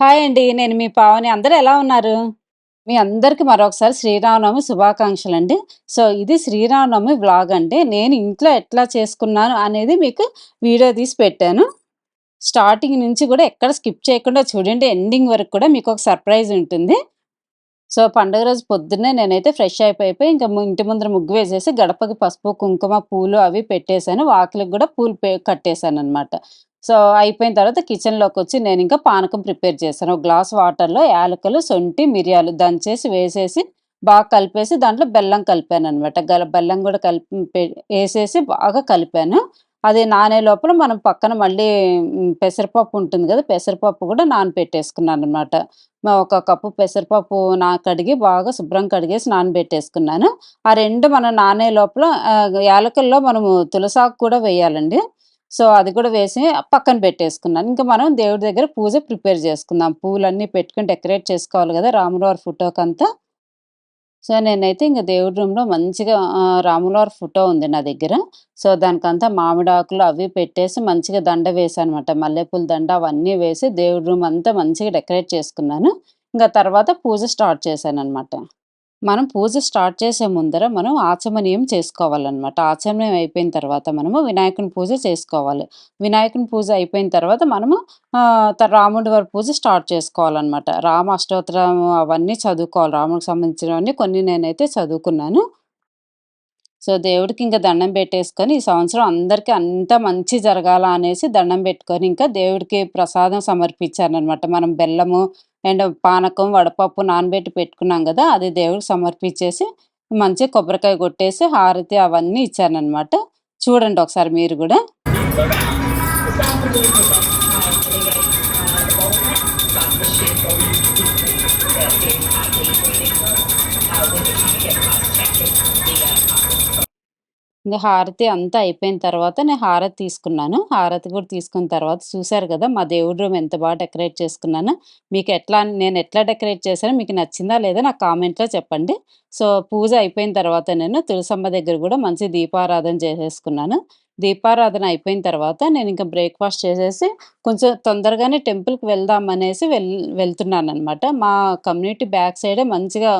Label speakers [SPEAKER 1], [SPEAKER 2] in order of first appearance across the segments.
[SPEAKER 1] hi అండి నేను మీ పావని అందరూ ఎలా ఉన్నారు మీ అందరికీ మరొకసారి శ్రీరామనవమి శుభాకాంక్షలు అండి సో ఇది శ్రీరామనవమి వ్లాగ్ అండి నేను ఇంట్లో ఎట్లా చేసుకున్నాను అనేది మీకు వీడియో తీసి పెట్టాను స్టార్టింగ్ నుంచి కూడా ఎక్కడ స్కిప్ చేయకుండా చూడండి ఎండింగ్ వరకు కూడా మీకు ఒక సర్ప్రైజ్ ఉంటుంది సో పండుగ రోజు పొద్దున్నే నేనైతే ఫ్రెష్ అయిపోయిపోయి ఇంకా ఇంటి ముందర ముగ్గు వేసేసి గడపకి పసుపు కుంకుమ పూలు అవి పెట్టేశాను వాకిలికి కూడా పూలు కట్టేశాను అనమాట సో అయిపోయిన తర్వాత కిచెన్లోకి వచ్చి నేను ఇంకా పానకం ప్రిపేర్ చేశాను ఒక గ్లాస్ వాటర్లో యాలకులు సొంటి మిరియాలు దంచేసి వేసేసి బాగా కలిపేసి దాంట్లో బెల్లం కలిపాను అనమాట గల బెల్లం కూడా కలిపి వేసేసి బాగా కలిపాను అది నానే లోపల మనం పక్కన మళ్ళీ పెసరపప్పు ఉంటుంది కదా పెసరపప్పు కూడా నానబెట్టేసుకున్నాను అనమాట ఒక కప్పు పెసరపప్పు నా కడిగి బాగా శుభ్రం కడిగేసి నానబెట్టేసుకున్నాను ఆ రెండు మనం నానే లోపల యాలకల్లో మనము తులసాకు కూడా వేయాలండి సో అది కూడా వేసి పక్కన పెట్టేసుకున్నాను ఇంకా మనం దేవుడి దగ్గర పూజ ప్రిపేర్ చేసుకుందాం పూలన్నీ పెట్టుకుని డెకరేట్ చేసుకోవాలి కదా రాములవారి ఫోటోకంతా సో నేనైతే ఇంకా దేవుడి రూమ్లో మంచిగా రాములవారి ఫోటో ఉంది నా దగ్గర సో దానికంతా మామిడాకులు అవి పెట్టేసి మంచిగా దండ వేసాను అనమాట మల్లెపూల దండ అవన్నీ వేసి దేవుడి రూమ్ అంతా మంచిగా డెకరేట్ చేసుకున్నాను ఇంకా తర్వాత పూజ స్టార్ట్ చేశాను అనమాట మనం పూజ స్టార్ట్ చేసే ముందర మనం ఆచమనీయం చేసుకోవాలన్నమాట ఆచమనీయం అయిపోయిన తర్వాత మనము వినాయకుని పూజ చేసుకోవాలి వినాయకుని పూజ అయిపోయిన తర్వాత మనము రాముడి వారి పూజ స్టార్ట్ చేసుకోవాలన్నమాట రామ అష్టోత్తరం అవన్నీ చదువుకోవాలి రాముడికి సంబంధించినవన్నీ కొన్ని నేనైతే చదువుకున్నాను సో దేవుడికి ఇంకా దండం పెట్టేసుకొని ఈ సంవత్సరం అందరికీ అంత మంచి జరగాల అనేసి దండం పెట్టుకొని ఇంకా దేవుడికి ప్రసాదం అనమాట మనం బెల్లము అండ్ పానకం వడపప్పు నానబెట్టి పెట్టుకున్నాం కదా అది దేవుడికి సమర్పించేసి మంచి కొబ్బరికాయ కొట్టేసి హారతి అవన్నీ ఇచ్చానమాట చూడండి ఒకసారి మీరు కూడా ఇంకా హారతి అంతా అయిపోయిన తర్వాత నేను హారతి తీసుకున్నాను హారతి కూడా తీసుకున్న తర్వాత చూశారు కదా మా దేవుడి రూమ్ ఎంత బాగా డెకరేట్ చేసుకున్నాను మీకు ఎట్లా నేను ఎట్లా డెకరేట్ చేశాను మీకు నచ్చిందా లేదా నా కామెంట్లో చెప్పండి సో పూజ అయిపోయిన తర్వాత నేను తులసమ్మ దగ్గర కూడా మంచి దీపారాధన చేసేసుకున్నాను దీపారాధన అయిపోయిన తర్వాత నేను ఇంకా బ్రేక్ఫాస్ట్ చేసేసి కొంచెం తొందరగానే టెంపుల్కి వెళ్దాం అనేసి వెల్ వెళ్తున్నాను అనమాట మా కమ్యూనిటీ బ్యాక్ సైడే మంచిగా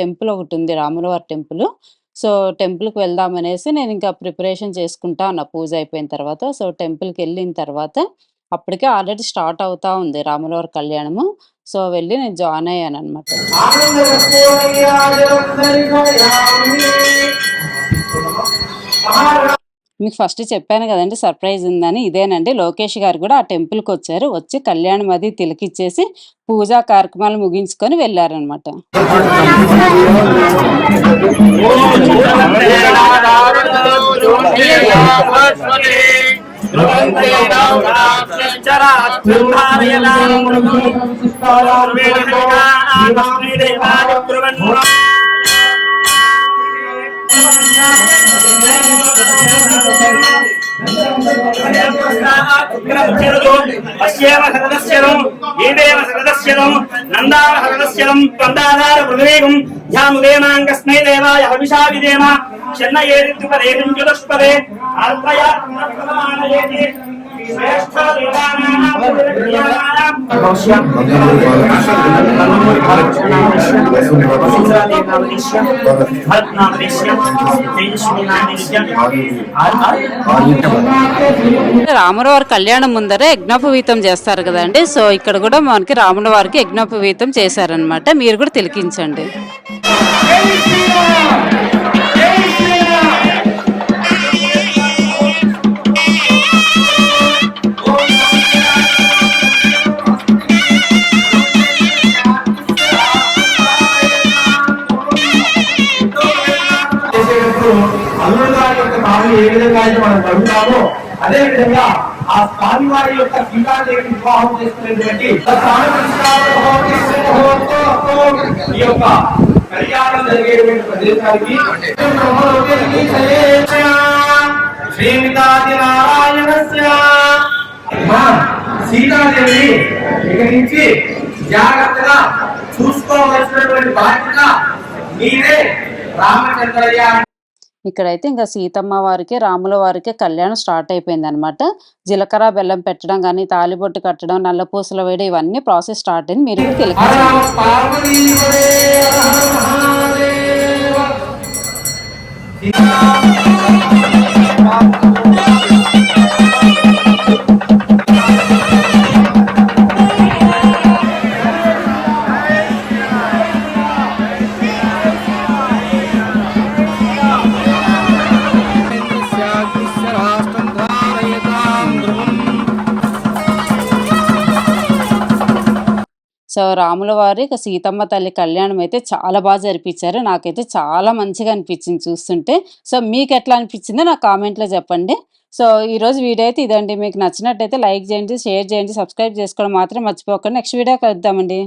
[SPEAKER 1] టెంపుల్ ఒకటి ఉంది రాములవారి టెంపుల్ సో టెంపుల్కి వెళ్దాం అనేసి నేను ఇంకా ప్రిపరేషన్ చేసుకుంటా నా పూజ అయిపోయిన తర్వాత సో టెంపుల్కి వెళ్ళిన తర్వాత అప్పటికే ఆల్రెడీ స్టార్ట్ అవుతా ఉంది రామలవారి కళ్యాణము సో వెళ్ళి నేను జాయిన్ అయ్యాను అనమాట మీకు ఫస్ట్ చెప్పాను కదండి సర్ప్రైజ్ ఉందని ఇదేనండి లోకేష్ గారు కూడా ఆ టెంపుల్కి వచ్చారు వచ్చి కళ్యాణం అది తిలకిచ్చేసి పూజా కార్యక్రమాలు ముగించుకొని వెళ్ళారనమాట పశ్యేమ సరదస్యనం ఏదేవ సరదస్యనం నందావ సరదస్యనం తందాదార పృథువేగం ధ్యాముదేమాంగస్మై దేవాయ హవిషా విదేమ చెన్నయేదిపదేదింజులస్పదే వారి కళ్యాణం ముందర యజ్ఞోపవీతం చేస్తారు కదండి సో ఇక్కడ కూడా మనకి రాముడు వారికి యజ్ఞోపవీతం చేశారనమాట మీరు కూడా తిలకించండి స్వామివారి యొక్క కాలు ఏ విధంగా అయితే మనం నమ్ముతామో అదే విధంగా ఆ స్వామివారి యొక్క సీతాదేవిని వివాహం చేసుకునేటువంటి ఈ యొక్క కళ్యాణం జరిగేటువంటి ప్రదేశానికి శ్రీమితాది నారాయణస్య సీతాదేవిని విగ్రహించి జాగ్రత్తగా చూసుకోవలసినటువంటి బాధ్యత మీరే రామచంద్రయ్య ఇక్కడైతే ఇంకా సీతమ్మ వారికి రాముల వారికి కళ్యాణం స్టార్ట్ అయిపోయింది అనమాట జీలకర్ర బెల్లం పెట్టడం కానీ తాలిబొట్టు కట్టడం నల్లపూసలు వేయడం ఇవన్నీ ప్రాసెస్ స్టార్ట్ అయింది మీరు తెలియదు సో రాముల వారి సీతమ్మ తల్లి కళ్యాణం అయితే చాలా బాగా జరిపించారు నాకైతే చాలా మంచిగా అనిపించింది చూస్తుంటే సో మీకు ఎట్లా అనిపించిందో నా కామెంట్లో చెప్పండి సో ఈరోజు వీడియో అయితే ఇదండి మీకు నచ్చినట్టయితే లైక్ చేయండి షేర్ చేయండి సబ్స్క్రైబ్ చేసుకోవడం మాత్రం మర్చిపోకండి నెక్స్ట్ వీడియో కలుద్దామండి